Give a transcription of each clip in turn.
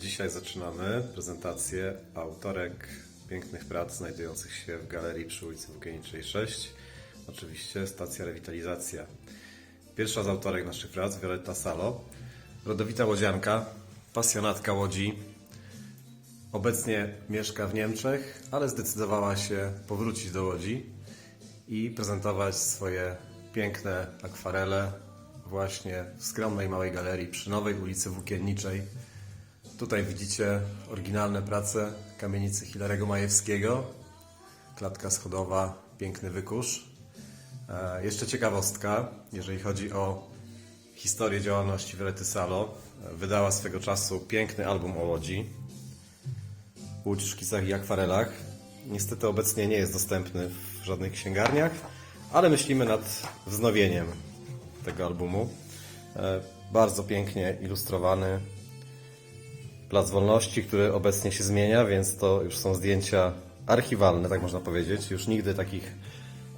Dzisiaj zaczynamy prezentację autorek pięknych prac znajdujących się w galerii przy ulicy Włókienniczej 6. Oczywiście stacja Rewitalizacja. Pierwsza z autorek naszych prac, Violetta Salo, rodowita łodzianka, pasjonatka łodzi. Obecnie mieszka w Niemczech, ale zdecydowała się powrócić do Łodzi i prezentować swoje piękne akwarele właśnie w skromnej małej galerii przy Nowej ulicy Włókienniczej. Tutaj widzicie oryginalne prace kamienicy Hilarego Majewskiego. Klatka schodowa, piękny wykusz. E, Jeszcze ciekawostka, jeżeli chodzi o historię działalności Violety Salo. E, Wydała swego czasu piękny album o Łodzi. Łódź szkicach i akwarelach. Niestety obecnie nie jest dostępny w żadnych księgarniach, ale myślimy nad wznowieniem tego albumu. E, Bardzo pięknie ilustrowany Plac Wolności, który obecnie się zmienia, więc to już są zdjęcia archiwalne, tak można powiedzieć. Już nigdy takich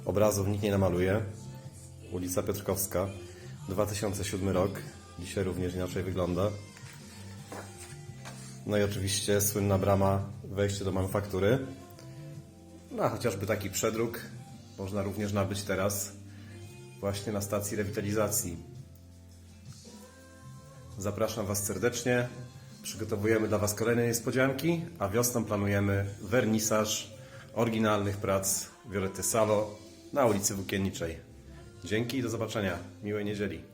obrazów nikt nie namaluje. Ulica Piotrkowska, 2007 rok. Dzisiaj również inaczej wygląda. No i oczywiście słynna brama wejście do manufaktury. No a chociażby taki przedruk można również nabyć teraz właśnie na stacji rewitalizacji. Zapraszam Was serdecznie. Przygotowujemy dla Was kolejne niespodzianki, a wiosną planujemy wernisaż oryginalnych prac Violetty Salo na ulicy Włókienniczej. Dzięki i do zobaczenia. Miłej niedzieli.